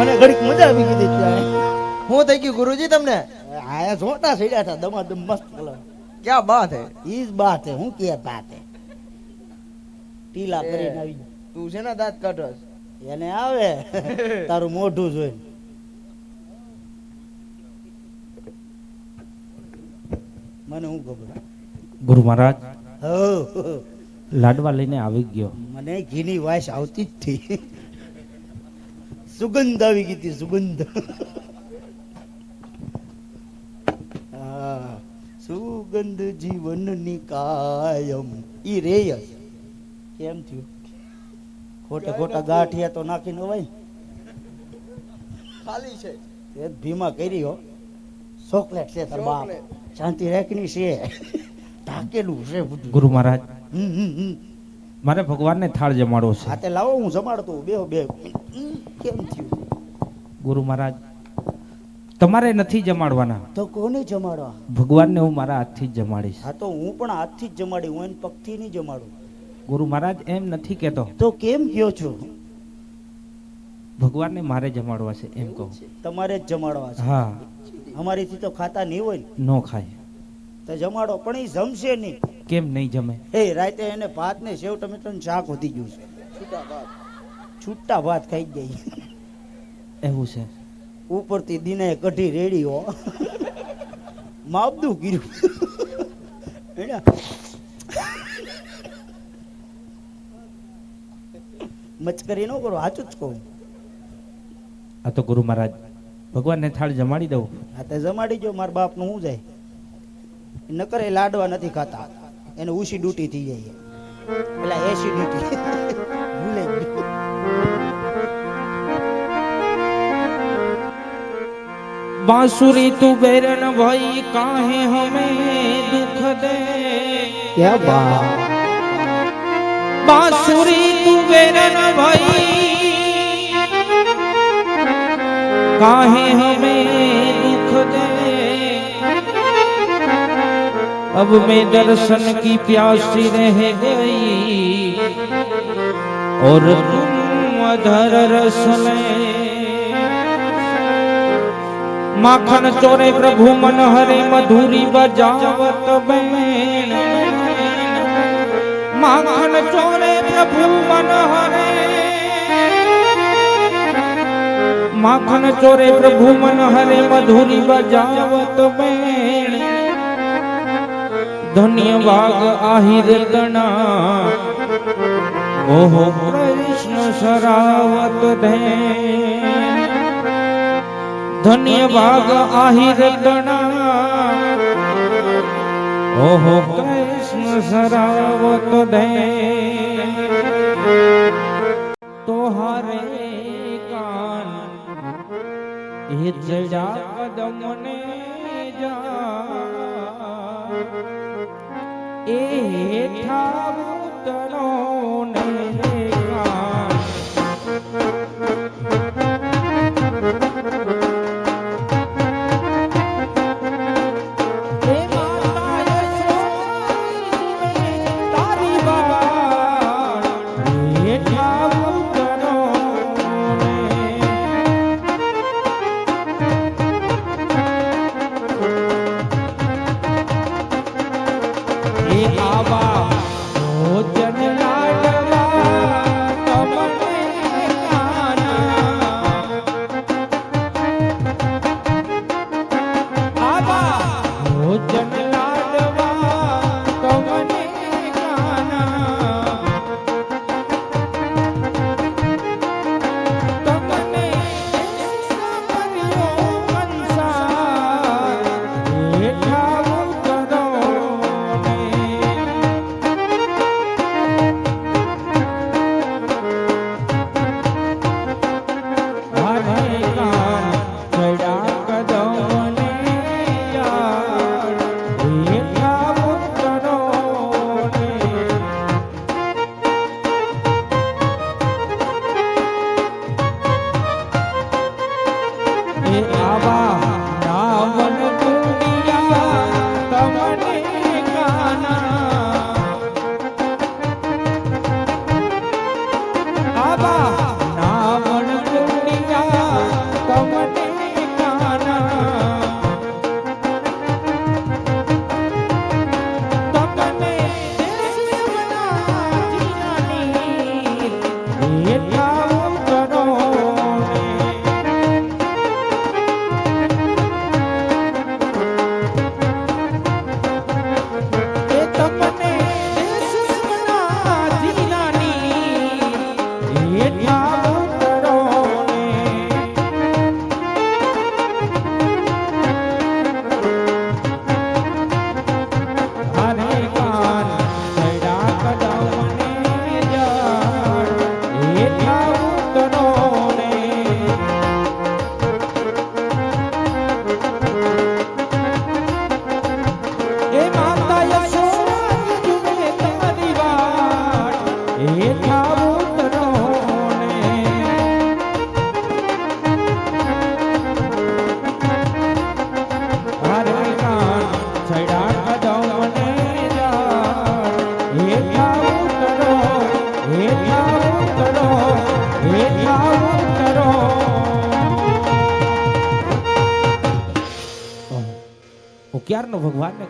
મને ઘડીક મજા આવી ગઈ હતી ત્યાં હું થઈ ગયું ગુરુજી તમને? આયા જોટા સડ્યા હતા દમાદમ મસ્ત કલર ક્યાં બાત હે ઈજ બાત હે હું કે બાત હે ટીલા કરીને આવી તું છે ને દાંત કાઢોસ એને આવે. તારું મોઢું જોઈને. મને હું ખબર? ગુરુ મહારાજ લાડવા લઈને આવી ગયો. મને ઘીની વાસ આવતી જ થી સુગંધ આવી ગઈ હતી સુગંધ હા, સુગંધ જીવનની કાયમ ઈ રેય કેમ થયું ખોટા ખોટા ગાંઠિયા તો નાખી ન હોય ખાલી છે એ ભીમા કરી હો ચોકલેટ છે તાર બાપ શાંતિ રેકની છે ઢાકેલું છે ગુરુ મહારાજ હમ હમ હમ મારે ભગવાનને થાળ જમાડવો છે. હાથે લાવો હું જમાડતો બે બે કેમ થયું? ગુરુ મહારાજ તમારે નથી જમાડવાના. તો કોને જમાડવા? ભગવાનને હું મારા હાથથી જ જમાડીશ. હા તો હું પણ હાથથી જ જમાડી હું એને પગથી નહીં જમાડું. ગુરુ મહારાજ એમ નથી કહેતો. તો કેમ કયો છો? ભગવાનને મારે જમાડવા છે એમ કહું. તમારે જ જમાડવા છે. હા. અમારીથી તો ખાતા નહીં હોય ન. નો ખાય. તો જમાડો પણ એ જમશે નહીં. કેમ નહીં જમે? એ રાતે એને ભાત ને સેવ ટમેટાનું શાક વધી ગયું છે. છૂટા ભાત. ખાઈ જાય એવું છે. ઉપરથી દિને કઢી રેડી હો. માપદું કર્યું. એને મચકરી ન કરો સાચું જ કહું. આ તો ગુરુ મહારાજ ભગવાનને થાળ જમાડી દઉં. આ તો જમાડી જો મારા બાપનું શું જાય? નકર એ લાડવા નથી ખાતા. એને ઉસિડિટી થઈ જાય. પેલા એસિડિટી ભૂલે બાંસુરી તું બેરન ભાઈ કાહે હમે દુખ દે. કે બા બાંસુરી તું બેરન ભાઈ કાહે હમે દુખ દે. अब मैं दर्शन की प्यासी रह गई। और तुम अधर रसन माखन चोरे प्रभु मन हरे मधुरी बजावत बैन माखन चोरे प्रभु मन हरे माखन चोरे प्रभु मन हरे मधुरी बजावत बैन ધન્ય વાગ આહિર તણા ઓહો કૃષ્ણ સરાવત ધેન ધન્ય વાગ આહિર તણા ઓહો કૃષ્ણ સરાવત દે. તોહારે કાન એ જડા કદમને જા. એ હેઠા ઉતરો ને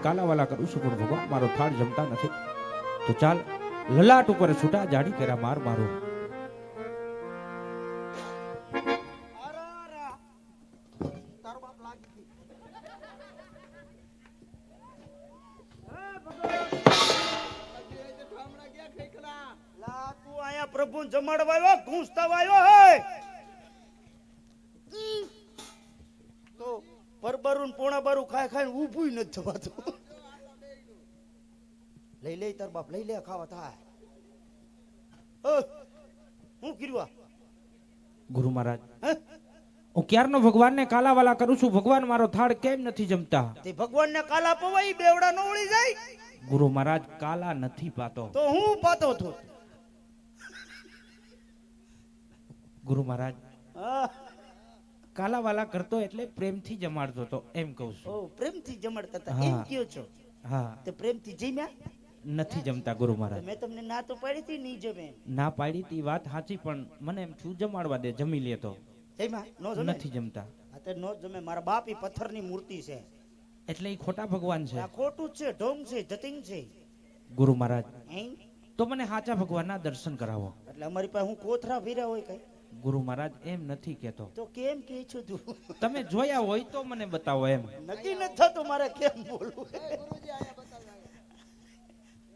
કાલાવાલા કરું છું પણ ભગવાન, મારો થાળ જમતા નથી. તો ચાલ, લલાટ ઉપર છૂટા જાડી કર્યા માર મારો. પ્રભુ જમાડવાયો ઘૂંસતા વાયો હે તો પરબરું પોણા બારું ખાય ખાય ઊભું નથી થવાતું લઈ લે તાર બાપ લઈ લે ખાવા થાય. હું કર્યું ગુરુ મહારાજ હું? ક્યારનો ભગવાનને કાલાવાલા કરું છું? ભગવાન મારો થાળ કેમ નથી જમતા? તે ભગવાનને કાલા પવાય બેવડા નો વળી જાય. ગુરુ મહારાજ કાલા નથી પાતો. તો હું પાતો છું ગુરુ મહારાજ કાલાવાલા કરતો એટલે પ્રેમથી જમાડતો તો એમ કહું છું. ઓ પ્રેમથી જમાડતા હતા. એમ કયો છો? હા. તો પ્રેમથી જમ્યા? નથી જમતા ગુરુ મહારાજ. મેં તમને ના તો પાડી હતી નહીં જમે. ના પાડી હતી વાત સાચી પણ મને એમ છું જમાડવા દે જમી લે તો. નથી જમતા. આ તે નો જમે. મારા બાપ એ પથ્થરની મૂર્તિ છે. એટલે એ ખોટા ભગવાન છે. ખોટું છે ઢોંગ છે જતિંગ છે. ગુરુ મહારાજ. તો મને સાચા ભગવાનના દર્શન કરાવો. એટલે અમારી પાસે હું કોથરા ફેર્યા હોય કઈ? ગુરુ મહારાજ એમ નથી કેતો તો કેમ કે છું તું? તમે જોયા હોય તો મને બતાવો એમ. નક્કી ન થતું મારે કેમ બોલવું?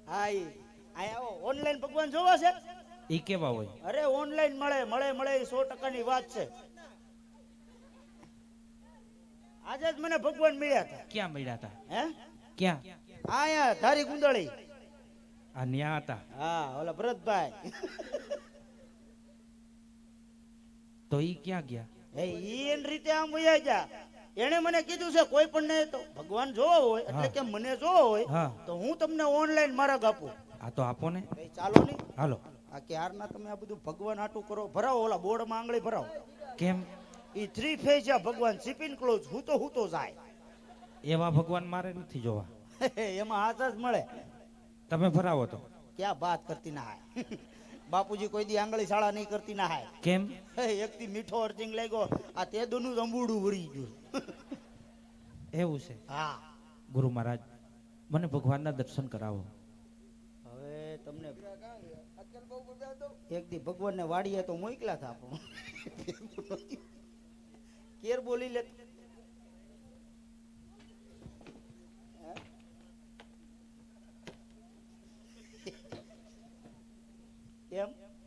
હાય આયા ઓનલાઈન ભગવાન જોવા છે? ઈ કેવા હોય? અરે ઓનલાઈન મળે મળે મળે 100% ની વાત છે. આજે જ મને ભગવાન મળ્યા હતા. ક્યાં મળ્યા હતા? હે? ક્યાં? આયા ધારી ગુંદળી આ ન્યા હતા. હા ઓલા ભરતભાઈ. તો ઈ ક્યાં ગયા? એ ઈ એની રીતે આમ વયા ગયા. એને મને કીધું છે કોઈ પણ ને તો ભગવાન જોવો હોય એટલે. કે મને જોવો હોય તો હું તમને ઓનલાઈન માર્ગ આપું. આ તો આપો ને. ચાલો નહીં હાલો. આ ક્યારના તમે આ બધું ભગવાન આટું કરો? ભરાવો ઓલા બોર્ડમાં આંગળી ભરાવો. કેમ? ઈ થ્રી ફેઝ આ ભગવાન સિપિન ક્લોઝ હું તો હું તો જાય. એવા ભગવાન મારે નથી જોવા. એમાં હાથ જ મળે. તમે ભરાવો તો. ક્યાં વાત કરતી ના બાપુજી કોઈ દી આંગળી શાળા નહીં કરતી ના હાય. કેમ? એક થી મીઠો અર્જિંગ લાગ્યો આ તે દોનું અંબુડું વળી ગયું. એવું છે? હા. ગુરુ મહારાજ મને ભગવાનના દર્શન કરાવો. હવે તમને એક દી ભગવાન ને વાડીએ તો મોકલા થાપો. કેર બોલી લે.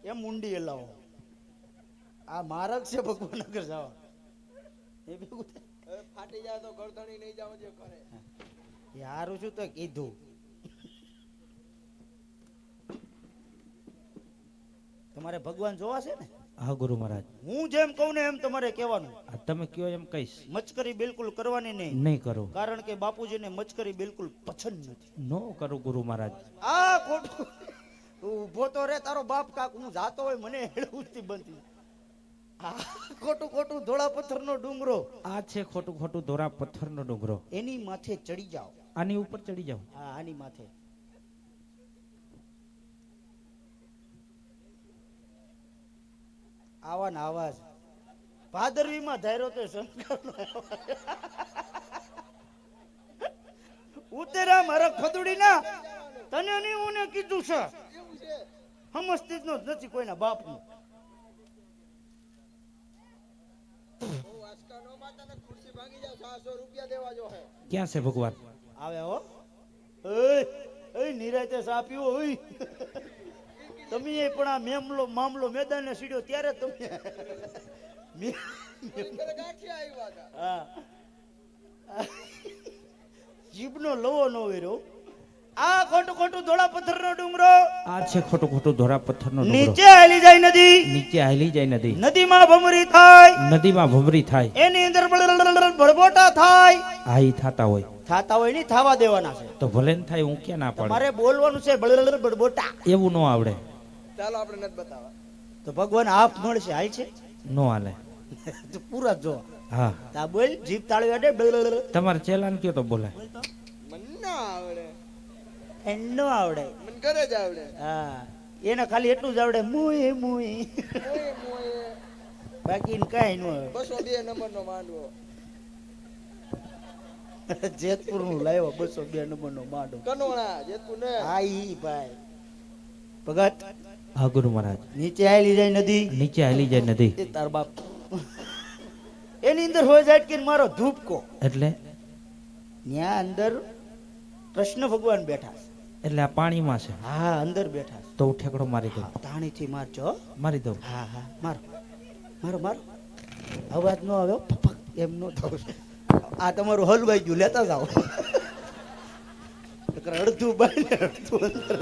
એમ એમ ઊંડી હલાવો. આ મારક છે ભગવાન નગર જવા. એ ભેગું ફાટી જાય તો ગળધણી નહીં જાવ જે કરે. યારું શું તો કીધું. તમારે ભગવાન જોવા છે ને? હા ગુરુ મહારાજ. હું જેમ કહું ને એમ તમારે કહેવાનું. તમે કયો એમ કહીશ. મચકરી બિલકુલ કરવાની નહીં. નહીં કરો. કારણ કે બાપુજીને મચકરી બિલકુલ પસંદ નથી. નો કરો ગુરુ મહારાજ. આ ખોટું. તું ઊભો તો રે તારો બાપ કાક હું જાતો હોય મને હેળવું બનતી. ખોટું ખોટું ધોળા પથ્થરનો ડુંગરો. આ છે ખોટું ખોટું ધોરા પથ્થરનો ડુંગરો. એની માથે ચડી જાઓ. આની ઉપર ચડી જાઓ. હા આની માથે. આવા ને આવા જ. ભાદરવીમાં ધાર્યો તો શંકર ઉતેરા મારા ખદુડી ના તને નહીં હું કીધું છે? સમજતી જ નથી કોઈના બાપનું આજકા નો માતાને ખુરશી ભાંગી જાવ 700 રૂપિયા દેવા જો હે ક્યાં છે ભગવાન આવે હો ઓય નિરાતે સાપ્યો પીવો તમે એ પણ આ મેમલો મામલો મેદાને સીડ્યો ત્યારે તમે હા જીભનો લવો નો વેરો આ ખોટું ખોટું ધોળા પથ્થરનો ડુંગરો. આ છે ખોટું ખોટું ધોળા પથ્થરનો ડુંગરો. નીચે હાલી જાય નદી. નીચે હાલી જાય નદી. નદીમાં ભમરી થાય. નદીમાં ભમરી થાય. એની અંદર બળબળ ભડબોટા થાય. આ ઈ થાતા હોય. થાતા હોય નહીં થાવા દેવાના છે. તો ભલે ને થાય હું ક્યાં ના પાડું? મારે બોલવાનું છે બળબળ બડબોટા એવું નો આવડે. ચાલો આપણે નથી બતાવવા. તો ભગવાન આપ મળશે હાલ છે. નો હાલે. તો પૂરા જો હા. તા બોલ જીભ તાળી અડે તમારે ચેલાને કયો તો બોલે મને ના આવડે. એનો આવડે. મને ઘરે જ આવડે. હા. એને ખાલી એટલું જ આવડે મુય મોયે મોયે બાકી કઈ ન બસો બે નંબર નો માંડવો. જેતપુરનું લાવ્યો બસો બે નંબર નો માંડવો. કનોણા જેતપુર ને. હા ઈ ભાઈ. ભગત. હા ગુરુ મહારાજ. નીચે આવેલી જાય નદી. નીચે હાલી જાય નદી. એ તાર બાપ. એની અંદર હોય જાય કે મારો ધૂપકો. એટલે? ત્યાં અંદર કૃષ્ણ ભગવાન બેઠા છે. એટલે આ પાણીમાં છે. હા અંદર બેઠા છે. તો હું ઠેકડો મારી દઉં. તાણીથી મારજો મારી દઉં. હા હા મારો. મારો મારો. અવાજ નો આવ્યો? એમ નો થવું આ તમારું હલવાઈ ગયું લેતા જાઓ. અડધું બાય અડધું અંદર